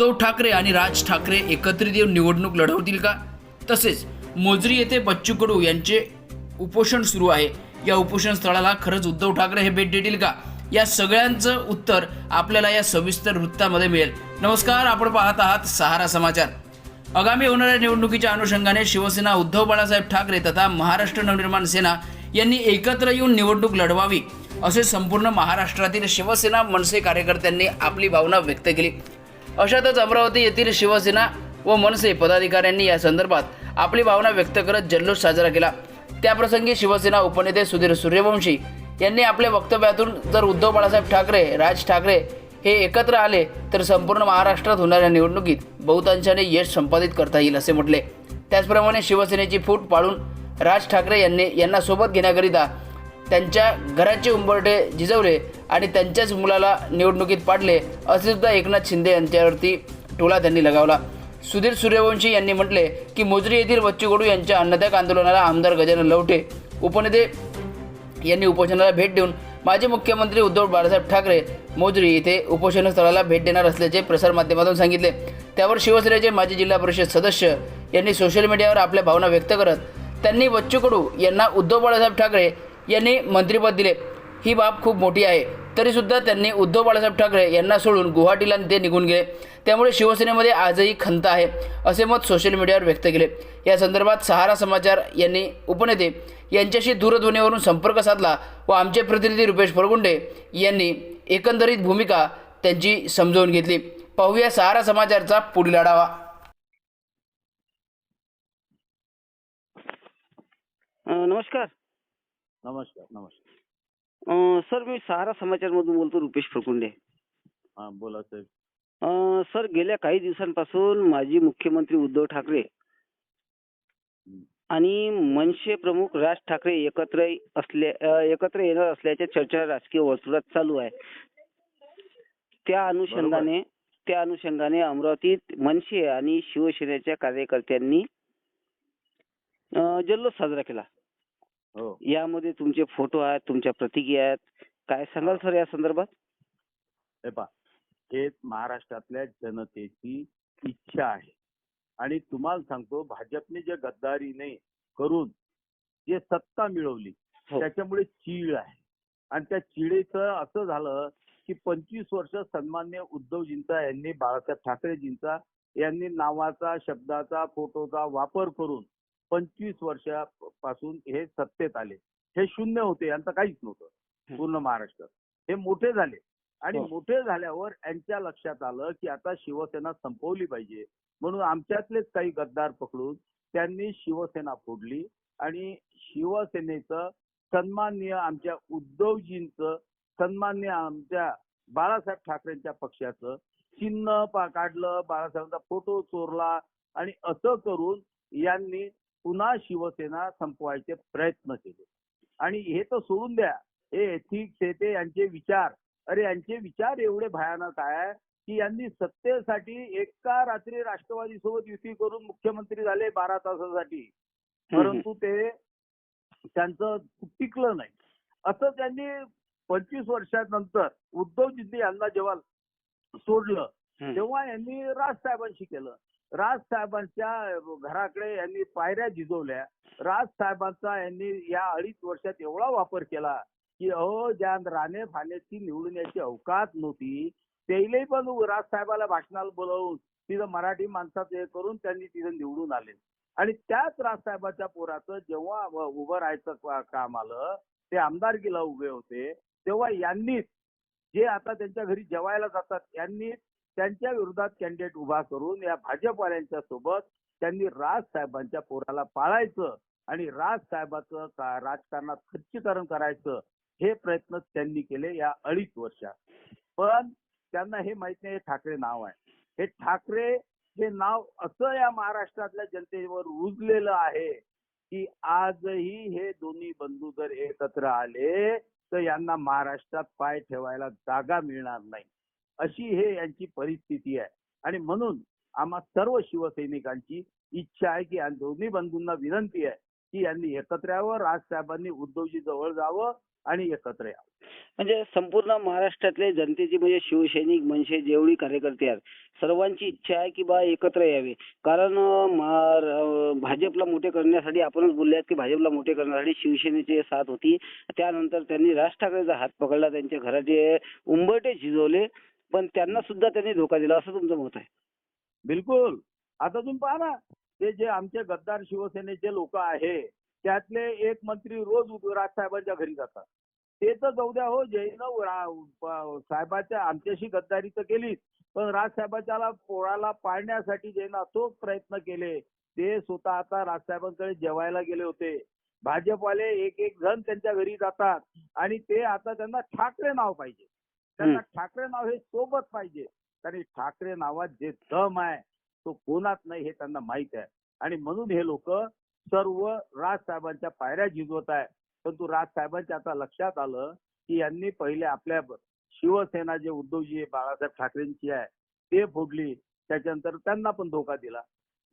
उद्धव ठाकरे आणि राज ठाकरे एकत्रित येऊन निवडणूक लढवतील का? तसेच मोजरी येथे बच्चू कडू यांचे उपोषण सुरू आहे. या उपोषण स्थळाला खरंच उद्धव ठाकरे हे भेट देतील का? या सगळ्यांचं उत्तर आपल्याला या सविस्तर वृत्तामध्ये मिळेल. नमस्कार आपण पाहत आहात सहारा समाचार. आगामी होणाऱ्या निवडणुकीच्या अनुषंगाने शिवसेना उद्धव बाळासाहेब ठाकरे तथा महाराष्ट्र नवनिर्माण सेना यांनी एकत्र येऊन निवडणूक लढवावी असे संपूर्ण महाराष्ट्रातील शिवसेना मनसे कार्यकर्त्यांनी आपली भावना व्यक्त केली. अशातच अमरावती येथील शिवसेना व मनसे पदाधिकाऱ्यांनी या संदर्भात आपली भावना व्यक्त करत जल्लोष साजरा केला. त्याप्रसंगी शिवसेना उपनेते सुधीर सूर्यवंशी यांनी आपल्या वक्तव्यातून जर उद्धव बाळासाहेब ठाकरे राज ठाकरे हे एकत्र आले तर संपूर्ण महाराष्ट्रात होणाऱ्या निवडणुकीत बहुतांशाने यश संपादित करता येईल असे म्हटले. त्याचप्रमाणे शिवसेनेची फूट पाळून राज ठाकरे यांनी यांना सोबत घेण्याकरिता त्यांच्या घराचे उंबरठे झिजवले आणि त्यांच्याच मुलाला निवडणुकीत पाडले असे सुद्धा एकनाथ शिंदे यांच्यावरती टोला त्यांनी लगावला. सुधीर सूर्यवंशी यांनी म्हटले की मोजरी येथील बच्चू कडू यांच्या अन्नत्याग आंदोलनाला आमदार गजानन लवटे उपनेते यांनी उपोषणाला भेट देऊन माजी मुख्यमंत्री उद्धव बाळासाहेब ठाकरे मोजरी येथे उपोषणस्थळाला भेट देणार असल्याचे प्रसारमाध्यमातून सांगितले. त्यावर शिवसेनेचे माजी जिल्हा परिषद सदस्य यांनी सोशल मीडियावर आपल्या भावना व्यक्त करत त्यांनी बच्चू कडू यांना उद्धव बाळासाहेब ठाकरे यांनी मंत्रिपद दिले. ही बाब खूप मोठी आहे. तरीसुद्धा त्यांनी उद्धव बाळासाहेब ठाकरे यांना सोडून गुवाहाटीला ते निघून गेले. त्यामुळे शिवसेनेमध्ये आजही खंत आहे असे मत सोशल मीडियावर व्यक्त केले. या संदर्भात सहारा समाचार यांनी उपनेते यांच्याशी दूरध्वनीवरून संपर्क साधला व आमचे प्रतिनिधी रुपेश फरगुंडे यांनी एकंदरीत भूमिका त्यांची समजावून घेतली. पाहूया सहारा समाचारचा पुढील आढावा. नमस्कार. नमस्कार नमस्कार. अं, सर मी सहारा समाचारमधून बोलतो रुपेश फरकुंडे हा बोला साहेब अं, सर गेल्या काही दिवसांपासून माजी मुख्यमंत्री उद्धव ठाकरे हं. आणि मनसे प्रमुख राज ठाकरे एकत्र असले अं, एकत्र येणार असल्याच्या चर्चा राजकीय वर्तुळात चालू आहे. त्या अनुषंगाने त्या अनुषंगाने अमरावतीत मनसे आणि शिवसेनेच्या कार्यकर्त्यांनी अं, जल्लोष साजरा केला. यामध्ये तुमचे फोटो आहेत तुमच्या प्रतिक्रिया आहेत. काय सांगाल सर या संदर्भात? हे पहा हे महाराष्ट्रातल्या जनतेची इच्छा आहे. आणि तुम्हाला सांगतो भाजपने जे गद्दारीने करून जे सत्ता मिळवली हो. त्याच्यामुळे चीड आहे. आणि त्या चिडेचं असं झालं की पंचवीस वर्ष सन्मान्य उद्धवजींचा यांनी बाळासाहेब ठाकरेजींचा यांनी नावाचा शब्दाचा फोटोचा वापर करून पंचवीस वर्षापासून हे सत्तेत आले. हे शून्य होते यांचं काहीच नव्हतं. पूर्ण महाराष्ट्रात हे मोठे झाले. आणि हो. मोठे झाल्यावर यांच्या लक्षात आलं की आता शिवसेना संपवली पाहिजे. म्हणून आमच्यातलेच काही गद्दार पकडून त्यांनी शिवसेना फोडली आणि शिवसेनेचं सन्माननीय आमच्या उद्धवजींचं सन्मान्य आमच्या बाळासाहेब ठाकरेंच्या पक्षाचं चिन्ह काढलं बाळासाहेबांचा फोटो चोरला आणि असं करून यांनी पुन्हा शिवसेना संपवायचे प्रयत्न केले. आणि हे तर सोडून द्या. हे एथिक्स हे ते यांचे विचार. अरे यांचे विचार एवढे भयानक आहे की यांनी सत्तेसाठी एका रात्री राष्ट्रवादी सोबत युती करून मुख्यमंत्री झाले बारा तासासाठी. परंतु ते त्यांचं टिकलं नाही. असं त्यांनी पंचवीस वर्षानंतर उद्धवजींनी यांना जेव्हा सोडलं. तेव्हा यांनी राज साहेबांशी केलं. राज साहेबांच्या घराकडे यांनी पायऱ्या झिजवल्या राज साहेबांचा यांनी या अडीच वर्षात एवढा वापर केला की अहो ज्या राणे फाण्याची निवडून याची अवकाश नव्हती. त्यालाही पण राज साहेबाला भाषणाला बोलवून तिथं मराठी माणसाचं हे करून त्यांनी तिथं निवडून आले. आणि त्याच राजसाहेबाच्या पोराचं जेव्हा उभं राहायचं काम आलं ते आमदारकीला उभे होते तेव्हा यांनीच जे आता त्यांच्या घरी जेवायला जातात यांनी त्यांच्या विरोधात कॅन्डिडेट उभा करून या भाजपवाल्यांच्या सोबत त्यांनी राज साहेबांच्या पोराला पाळायचं आणि राज साहेबाचं राजकारणात खच्चीकरण करायचं हे प्रयत्न त्यांनी केले या अडीच वर्षात. पण त्यांना हे माहीत नाही हे ठाकरे नाव आहे. हे ठाकरे हे नाव असं या महाराष्ट्रातल्या जनतेवर रुजलेलं आहे की आजही हे दोन्ही बंधू जर एकत्र आले तर यांना महाराष्ट्रात पाय ठेवायला जागा मिळणार नाही. अशी हे यांची परिस्थिती आहे. आणि म्हणून आम्हा सर्व शिवसैनिकांची इच्छा आहे की या दोन्ही बंधूंना विनंती आहे की यांनी एकत्र यावं राजसाहेबांनी उद्धवजी जवळ जावं आणि एकत्र यावं. म्हणजे संपूर्ण महाराष्ट्रातले जनतेची म्हणजे शिवसैनिक मनसे जेवढी कार्यकर्ते आहेत सर्वांची इच्छा आहे की बा एकत्र यावे. कारण भाजपला मोठे करण्यासाठी आपणच बोलले आहेत की भाजपला मोठे करण्यासाठी शिवसेनेची साथ होती. त्यानंतर त्यांनी राज ठाकरेचा हात पकडला त्यांच्या घराचे उंबरटे झिजवले पण त्यांना सुद्धा त्यांनी धोका दिला असं तुमचं मत आहे? बिलकुल. आता तुम्ही पहा ना ते जे आमचे गद्दार शिवसेनेचे लोक आहे त्यातले एक मंत्री रोज राजसाहेबांच्या घरी जातात. ते तर जाऊ द्या हो जैन साहेबाच्या आमच्याशी गद्दारी तर केलीच पण राजसाहेबाच्या पोळाला पाळण्यासाठी जैन तो प्रयत्न केले ते स्वतः आता राजसाहेबांकडे जेवायला गेले होते. भाजपवाले एक एक जण त्यांच्या घरी जातात आणि ते आता त्यांना ठाकरे नाव पाहिजे. त्यांना ठाकरे नाव हे सोबत पाहिजे. कारण ठाकरे नावात जे दम आहे तो कोणात नाही हे त्यांना माहीत आहे. आणि म्हणून हे लोक सर्व राजसाहेबांच्या पायऱ्या झिजवत आहे परंतु राजसाहेबांच्या आता लक्षात आलं की यांनी पहिले आपल्या शिवसेना जे उद्धवजी बाळासाहेब ठाकरेंची आहे ते फोडली. त्याच्यानंतर त्यांना पण धोका दिला.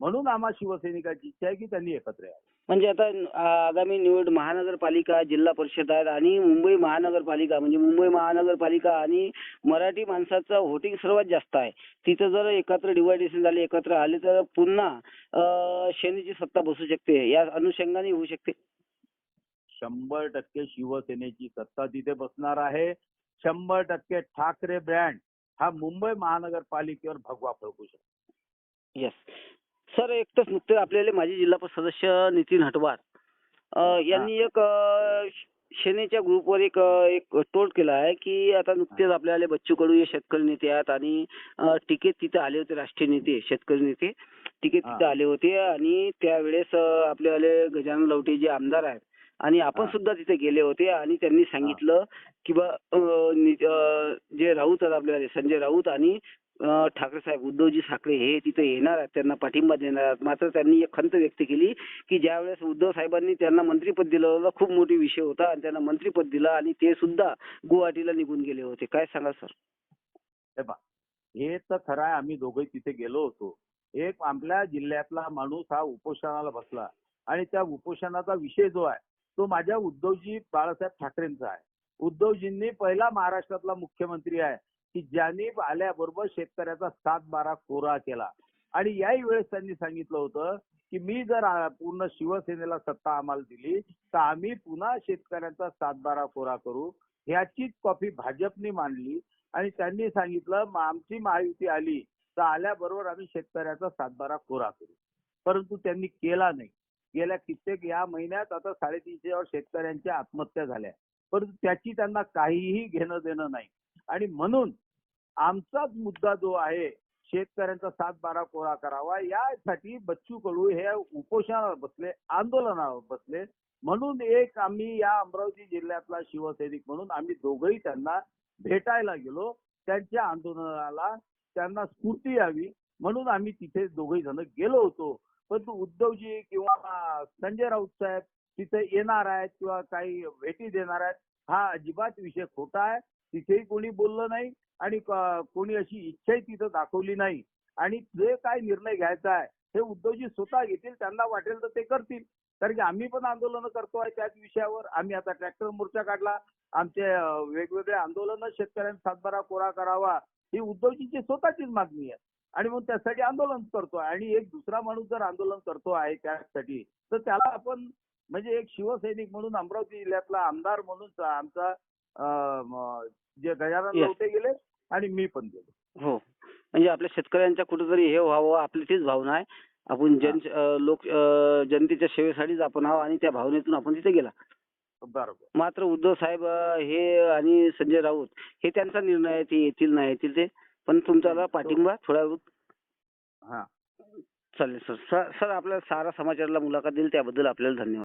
म्हणून आम्हा शिवसैनिकाची इच्छा आहे की त्यांनी एकत्र यावं. म्हणजे आता आगामी निवड महानगरपालिका जिल्हा परिषद आहेत आणि मुंबई महानगरपालिका म्हणजे मुंबई महानगरपालिका आणि मराठी माणसाचं व्होटिंग सर्वात जास्त आहे. तिथं जर एकत्र डिवायडेशन झाले एकत्र आले तर पुन्हा सेनेची सत्ता बसू शकते. या अनुषंगाने होऊ शकते. शंभर टक्के शिवसेनेची सत्ता तिथे बसणार आहे. शंभर टक्के ठाकरे ब्रँड हा मुंबई महानगरपालिकेवर भगवा फळकू शकतो. येस सर एकटंच नुकते आपल्याला माजी जिल्हा परिषद सदस्य नितीन हटवार यांनी एक सेनेच्या ग्रुपवर एक एक टोल केला आहे की आता नुकतेच आपल्याला बच्चू कडू हे शेतकरी नेते आहेत आणि टिकेत तिथे आले होते राष्ट्रीय नेते शेतकरी नेते टिकेत तिथे. आले होते आणि त्यावेळेस अं, आपल्यावाले गजानन लवटे जे आमदार आहेत आणि आपण. सुद्धा तिथे गेले होते आणि त्यांनी सांगितलं की बा जे राऊत आहेत आपल्याला संजय राऊत आणि ठाकरे साहेब उद्धवजी ठाकरे हे तिथे येणार आहेत त्यांना पाठिंबा देणार आहेत. मात्र त्यांनी एक खंत व्यक्त केली की ज्यावेळेस उद्धव साहेबांनी त्यांना मंत्रीपद दिलं खूप मोठी विषय होता आणि त्यांना मंत्रीपद दिलं आणि ते सुद्धा गुवाहाटीला निघून गेले होते. काय सांगा सर? हे हे तर खरं आहे आम्ही दोघे तिथे गेलो होतो. एक आपल्या जिल्ह्यातला माणूस हा उपोषणाला बसला आणि त्या उपोषणाचा विषय जो आहे तो माझ्या उद्धवजी बाळासाहेब ठाकरेंचा आहे. उद्धवजींनी पहिला महाराष्ट्रातला मुख्यमंत्री आहे. की ज्याने आल्याबरोबर शेतकऱ्याचा सात बारा कोरा केला. आणि याही वेळेस त्यांनी सांगितलं होतं की मी जर पूर्ण शिवसेनेला सत्ता आम्हाला दिली तर आम्ही पुन्हा शेतकऱ्यांचा सात बारा कोरा करू. ह्याचीच कॉफी भाजपनी मांडली आणि त्यांनी सांगितलं आमची महायुती आली तर आल्याबरोबर आम्ही शेतकऱ्याचा सातबारा कोरा करू. परंतु त्यांनी केला नाही. गेल्या कित्येक या महिन्यात आता साडेतीनशे शेतकऱ्यांच्या आत्महत्या झाल्या. परंतु त्याची त्यांना काहीही घेणं देणं नाही. आणि म्हणून आमचाच मुद्दा जो आहे शेतकऱ्यांचा सात बारा कोरा करावा यासाठी बच्चू कडू हे उपोषणावर बसले आंदोलनावर बसले. म्हणून एक आम्ही या अमरावती जिल्ह्यातला शिवसैनिक म्हणून आम्ही दोघंही त्यांना भेटायला गेलो. त्यांच्या आंदोलनाला त्यांना स्फूर्ती यावी म्हणून आम्ही तिथे दोघही जण गेलो होतो. परंतु उद्धवजी किंवा संजय राऊत साहेब तिथे येणार आहेत किंवा काही भेटी देणार आहेत हा अजिबात विषय खोटा आहे. तिथेही कोणी बोललं नाही आणि कोणी अशी इच्छाही तिथं दाखवली नाही. आणि जे काय निर्णय घ्यायचा आहे हे उद्धवजी स्वतः घेतील त्यांना वाटेल तर ते करतील. कारण की आम्ही पण आंदोलन करतोय त्याच विषयावर. आम्ही आता ट्रॅक्टर मोर्चा काढला. आमचे वेगवेगळे आंदोलन शेतकऱ्यांनी सातबारा कोरा करावा ही उद्धवजींची स्वतःचीच मागणी आहे. आणि मग त्यासाठी आंदोलन करतोय. आणि एक दुसरा माणूस जर आंदोलन करतो आहे त्यासाठी तर त्याला आपण म्हणजे एक शिवसैनिक म्हणून अमरावती जिल्ह्यातला आमदार म्हणून आमचा जे गजानन Yes. गेले आणि मी पण गेलो. हो. म्हणजे आपल्या शेतकऱ्यांच्या कुठेतरी हे व्हावं आपली तीच भावना आहे. आपण जन अं, लोक अं, जनतेच्या सेवेसाठीच आपण आहो आणि त्या भावनेतून आपण तिथे गेला. बरोबर. मात्र उद्धव साहेब अं, हे आणि संजय राऊत हे त्यांचा निर्णय आहे ते येतील नाही येतील ते. पण तुमचा पाठिंबा थोडा हा. चालेल सर. सर सर आपल्या सारा समाचारला मुलाखत दिली त्याबद्दल आपल्याला धन्यवाद.